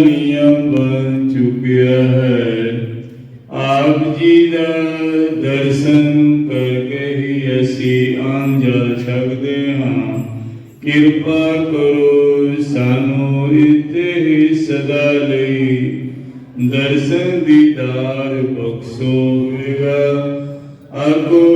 ਨਿਯਮ ਬਣ ਚੁੱਕਿਆ ਹੈ ਆਪ ਜੀ ਦਾ ਦਰਸ਼ਨ ਕਰਕੇ ਹੀ ਅਸੀਂ ਆਂ ਜਾ ਸਕਦੇ ਹਾਂ। ਕਿਰਪਾ ਕਰੋ ਸਾਨੂੰ ਇੱਥੇ ਹੀ ਸਦਾ ਲਈ ਦਰਸ਼ਨ ਦੀਦਾਰ ਬਖਸ਼ੋਵੇਗਾ ਆਗੋ ਧੰਨ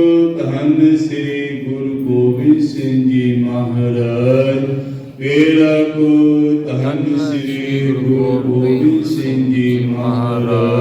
ਸ੍ਰੀ ਗੁਰੂ ਗੋਬਿੰਦ ਸਿੰਘ ਜੀ ਮਹਾਰਾਜ।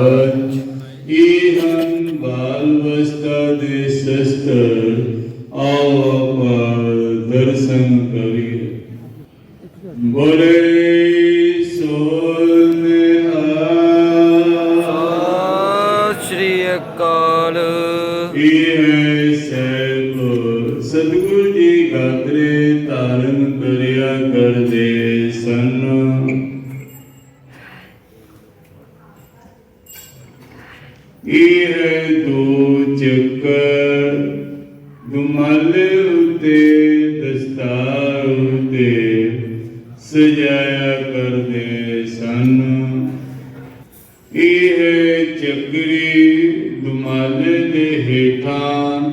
ਇਹ ਦੋ ਚੱਕਰ ਦੁਮਾਲੇ ਉਤੇ ਦਸਤਾਰ ਉਤੇ ਸਜਾਇਆ ਕਰਦੇ ਸਨ ਇਹ ਚੱਕਰੀ ਦੁਮਾਲੇ ਦੇ ਹੇਠਾਂ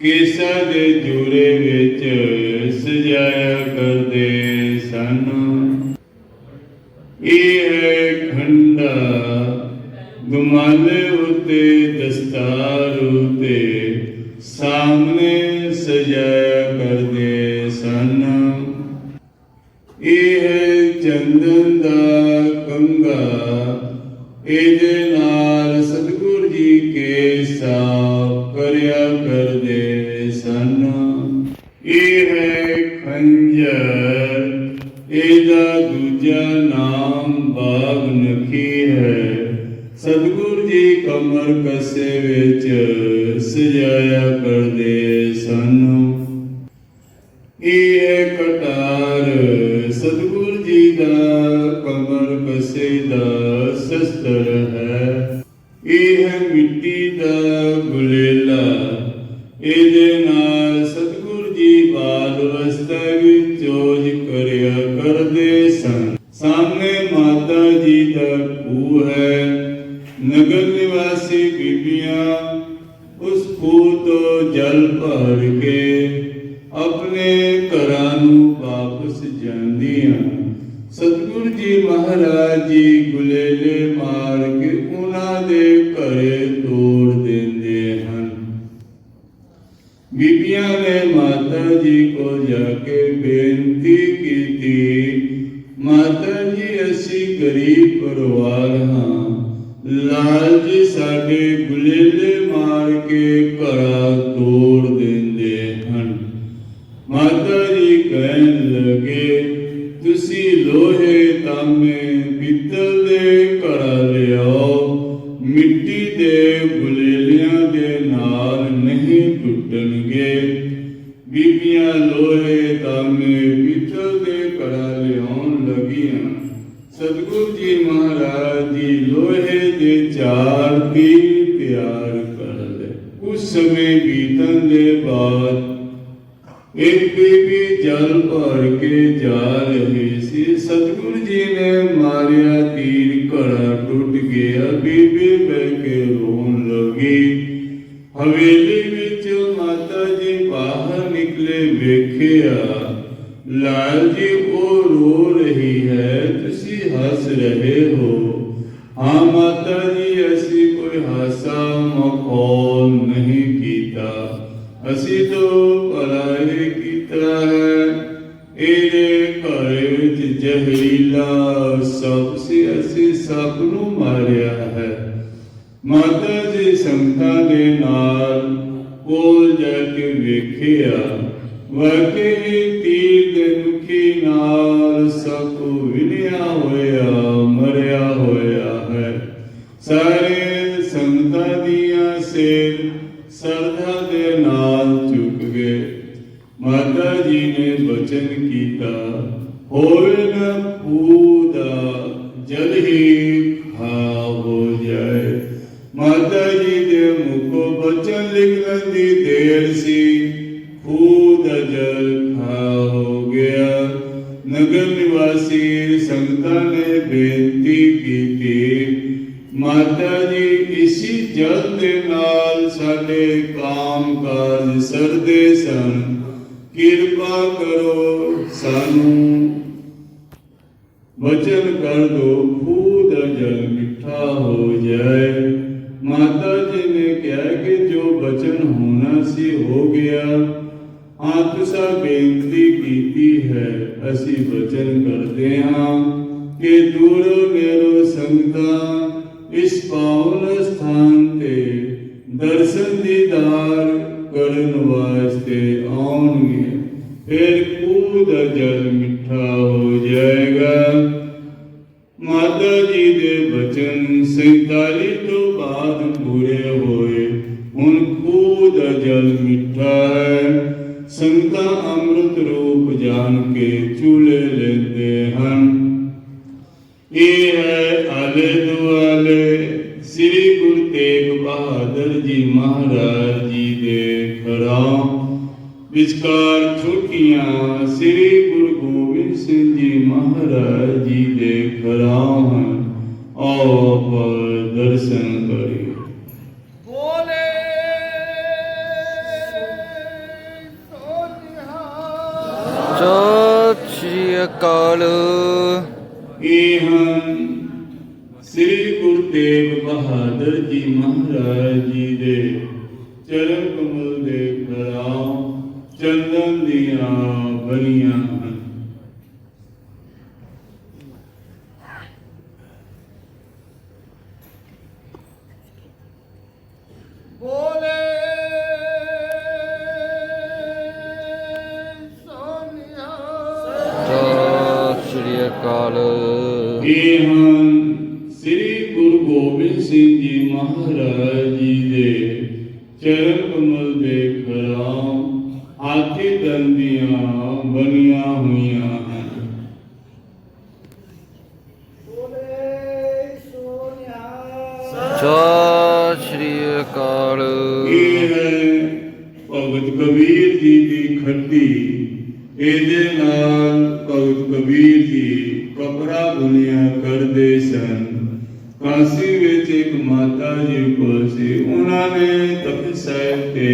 ਕੇਸਾ ਦੇ ਜੂਰੇ ਵਿੱਚ ਸਜਾਇਆ ਕਰਦੇ ਕਰਦੇ ਸਨ। ਇਹ ਚੰਦਨ ਦਾ ਕੰਗਾ, ਇਹਦੇ ਨਾਲ ਸਤਿਗੁਰ ਜੀ ਕੇ ਸਾਫ਼ ਕਰਿਆ ਕਰਦੇ ਸਨ। ਇਹ ਹੈ ਖੰਜਰ, ਇਹਦਾ ਦੂਜਾ ਨਾਮ ਬਾਗ ਨਖੀ ਹੈ। ਸਤਿਗੁਰ ਜੀ ਕਮਰ ਕਸੇ ਵਿੱਚ ਸਜਾਇਆ ਦਾ ਸ਼ਸਤਰ ਹੈ। ਇਹ ਮਿੱਟੀ ਦਾ ਗੁਲੇਲਾ। ਇਹਦੇ ਨਾਲ ਸਤਿਗੁਰ ਜੀ ਬਾਲ ਅਵਸਥਾ ਵਿੱਚ ਚੋਜ ਕਰਿਆ ਕਰਦੇ ਸਨ। ਸਾਹਮਣੇ ਮਾਤਾ ਜੀ ਦਾ ਖੂਹ ਹੈ। ਨਗਰ ਨਿਵਾਸੀ ਬੀਬੀਆਂ ਉਸ ਖੂਹ ਤੋਂ ਜਲ ਭਰ ਦੇ ਘਰੇ ਤੋੜ ਦਿੰਦੇ ਹਨ। ਬੀਬੀਆਂ ਨੇ ਮਾਤਾ ਜੀ ਕੋਲ ਜਾ ਕੇ ਬੇਨਤੀ ਕੀਤੀ, ਮਾਤਾ ਜੀ, ਅਸੀਂ ਗਰੀਬ ਪਰਿਵਾਰ ਹਾਂ। ਲਾਲ ਜੀ ਸਾਡੇ ਗੁਲੇਲੇ ਮਾਰ ਕੇ ਘਰਾਂ ਤੋੜ ਟੁੱਟਣਗੇ ਬੀਬੀਆਂ ਲੋਹੇ ਤਾਂਬੇ ਪਿੱਤਲ ਦੇ ਘੜਾ ਲਿਆਉਣ ਲੱਗੀਆਂ ਸਤਿਗੁਰੂ ਜੀ ਮਹਾਰਾਜ ਜੀ ਲੋਹੇ ਦੇ ਚਾਰ ਪੀਰ ਤਿਆਰ ਕਰ ਲਏ ਕੁਝ ਸਮੇਂ ਬੀਤਣ ਦੇ ਬਾਅਦ ਇੱਕ ਬੀਬੀ ਜਲ ਭਰ ਕੇ ਜਾ ਰਹੀ ਸੀ ਸਤਿਗੁਰੂ ਜੀ ਨੇ ਮਾਰਿਆ ਤੀਰ ਘੜਾ ਟੁੱਟ ਗਿਆ ਬੀਬੀ ਬਹਿ ਕੇ ਉਹ ਰੋ ਰਹੀ ਹੈ ਤੁਸੀਂ ਹੱਸ ਰਹੇ ਹੋ ਹਾਂ ਮਾਤਾ ਜੀ ਅਸੀਂ ਕੋਈ ਹਾਸਾ ਮਖੌਲ ਨਹੀਂ ਕੀਤਾ ਅਸੀਂ ਤੋਂ ਭਲਾਈ ਕੀਤਾ ਹੈ ਇਹਦੇ ਘਰ ਵਿੱਚ ਜ਼ਹਿਰੀਲਾ ਸੱਪ ਸੀ ਅਸੀਂ ਸੱਪ ਨੂੰ ਮਾਰਿਆ ਹੈ ਮਾਤਾ ਜੀ ਸੰਗਤਾਂ ਦੇ ਨਾਲ ਕੋਲ ਜਾ ਕੇ ਵੇਖਿਆ ਵਾਕਈ ਤੀਰ ਦੇ ਨੁਕੀ ਨਾਲ ਸੱਪ ਵਿਨਿਆ ਹੋਇਆ, ਮਰਿਆ ਹੋਇਆ ਹੈ। ਸਾਰੇ ਸੰਗਤਾਂ ਦੀਆਂ ਸਿਰ ਸਰਧਾ ਦੇ ਨਾਲ ਝੁਕ ਗਏ। ਮਾਤਾ ਜੀ ਨੇ ਬਚਨ ਕੀਤਾ ਹੋਵੇ ਨਾ ਪੂਦਾ ਜਲ ਹੀ ਖਾ ਹੋ ਜਾਏ। ਮਾਤਾ ਜੀ ਦੇ ਮੁਖੋਂ ਬਚਨ ਲਿਖਣ ਦੀ ਦੇਰ ਸੀ ਖੂਹ ਦਾ ਜਲ ਬੇਨਤੀ ਕੀਤੀ। ਮਾਤਾ ਜੀ, ਇਸੀ ਜਲ ਦੇ ਨਾਲ ਸਾਡੇ ਕਾਮ ਕਾਜ ਸਰਦੇ ਸਨ। ਕਿਰਪਾ ਕਰੋ ਸਾਨੂੰ। ਵਚਨ ਕਰ ਦੋ, ਖੂਹ ਦਾ ਜਲ ਮਿੱਠਾ ਹੋ ਜਾਏ। ਮਾਤਾ ਜੀ ਨੇ ਕਿਹਾ ਕਿ ਜੋ ਬਚਨ ਹੋਣਾ ਸੀ ਹੋ ਗਿਆ। ਹਾਂ ਤੁਸੀਂ ਬੇਨਤੀ ਕੀਤੀ ਹੈ, ਅਸੀਂ ਵਚਨ ਕਰਦੇ ਹਾਂ। ਕਿ ਦੂਰੋਂ ਨੇੜੋਂ ਸੰਗਤਾਂ, ਇਸ ਪਾਵਨ ਸਥਾਨ ਤੇ ਦਰਸ਼ਨ ਦੀਦਾਰ ਕਰਨ ਵਾਸਤੇ ਆਉਣਗੇ। ਫਿਰ ਖੂਹ ਦਾ ਜਲ ਮਿੱਠਾ ਹੋ ਜਾਏਗਾ। ਮਾਤਾ ਜੀ ਦੇ ਬਚਨ 47 ਤੋਂ ਬਾਅਦ ਪੂਰੇ ਹੋਏ। ਹੁਣ ਖੂਹ ਦਾ ਜਲ ਮਿੱਠਾ ਹੈ। ਸੰਗਤਾਂ ਅੰਮ੍ਰਿਤ ਰੂਪ ਜਾਣ ਕੇ ਚੂਲੇ ਲੈਂਦੇ ਹਨ। ਇਹ ਹੈ ਆਲੇ ਦੁਆਲੇ ਸ੍ਰੀ ਗੁਰੂ ਤੇਗ ਬਹਾਦਰ ਜੀ ਮਹਾਰਾਜ ਜੀ ਦੇ ਘਰਾਂ ਵਿਚਕਾਰ ਛੋਟੀਆਂ ਸ੍ਰੀ ਗੁਰੂ ਗੋਬਿੰਦ ਸਿੰਘ ਜੀ ਮਹਾਰਾਜ ਜੀ ਦੇ ਘਰਾਂ ਹਨ ਆਓ ਆਪਾਂ ਦਰਸ਼ਨ ਬਹਾਦਰ ਜੀ ਮਹਾਰਾਜ ਜੀ ਦੇ। ਚਰਨ ਕਮਲ ਦੇ ਘਰਾਂ ਚੰਦਨ ਦੀਆਂ ਬਣੀਆਂ ਹਨ। ਬੋਲੇ ਸੋਨਿਹਾ ਸਤਿ ਸ਼੍ਰੀ ਅਕਾਲ। ਇਹ ਘਰਾਂ ਹਾਥੀ ਦੰਦੀਆਂ ਬਣੀਆਂ ਹੋਈਆਂ ਸਤਿ ਸ਼੍ਰੀ ਅਕਾਲ। ਇਹ ਹੈ ਭਗਤ ਕਬੀਰ ਜੀ ਦੀ ਖੱਟੀ। ਇਹਦੇ ਨਾਲ ਭਗਤ ਕਬੀਰ ਜੀ ਕਪੜਾ ਬੁਣਿਆ ਕਰਦੇ ਸਨ। ਕਾਸ਼ੀ ਵਿੱਚ ਇੱਕ ਮਾਤਾ ਜੀ ਕੋਲ ਸੀ। ਉਹਨਾਂ ਨੇ ਤਖਤ ਸਾਹਿਬ ਤੇ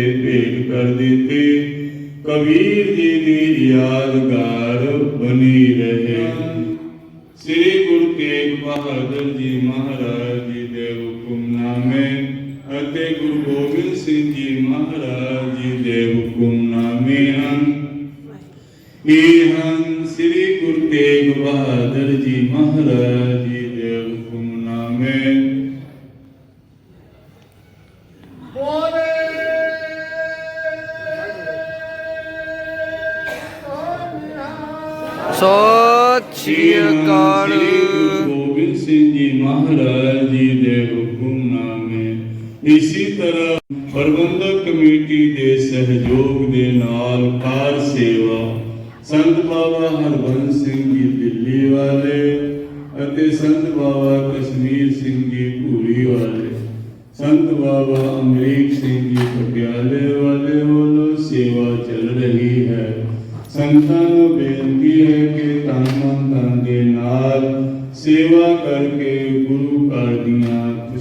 ਕਰ ਦਿੱਤੀ। ਕਬੀਰ ਜੀ ਦੀ ਯਾਦਗਾਰ ਬਣੀ ਰਹੇ। ਸ੍ਰੀ ਗੁਰੂ ਤੇਗ ਬਹਾਦਰ ਜੀ ਮਹਾਰਾਜ ਜੀ ਦੇ ਹੁਕਮਨਾਮੇ ਇਸੀ ਤਰ੍ਹਾਂ ਪ੍ਰਬੰਧਕ ਕਮੇਟੀ ਦੇ ਸਹਿਯੋਗ ਦੇ ਨਾਲ ਕਾਰ ਸੇਵਾ, ਸੰਤ ਬਾਬਾ ਹਰਬੰਸ ਸਿੰਘ ਜੀ ਦਿੱਲੀ ਵਾਲੇ ਅਤੇ ਸੰਤ ਬਾਬਾ ਕਸ਼ਮੀਰ ਸਿੰਘ ਜੀ ਭੂਰੀ ਵਾਲੇ, ਸੰਤ ਬਾਬਾ ਅਮਰੀਕ ਸਿੰਘ ਜੀ ਪਟਿਆਲੇ ਵਾਲੇ ਵੱਲੋਂ ਸੇਵਾ ਚੱਲ ਰਹੀ ਹੈ। ਸੰਤਾਂ ਨੂੰ ਬੇਨਤੀ ਹੈ ਕਿ ਤਨ ਮਨ ਧਨ ਦੇ ਨਾਲ ਸੇਵਾ ਕਰਕੇ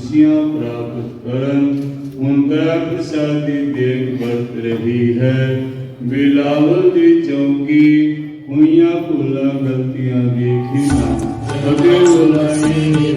ਦੀਆਂ ਖੁਸ਼ੀਆਂ ਪ੍ਰਾਪਤ ਕਰਨ ਹੁਣ ਤਾਂ ਪ੍ਰਸਾਦੀ ਦੇਖ ਵਰਤ ਰਹੀ ਹੈ ਬਿਲਾਵਲ ਦੀ ਚੌਕੀ ਹੋਈਆਂ ਭੁੱਲਾਂ ਗਲਤੀਆਂ ਦੇਖੀ ਨਾ ਅਤੇ ਬੁਲਾਈ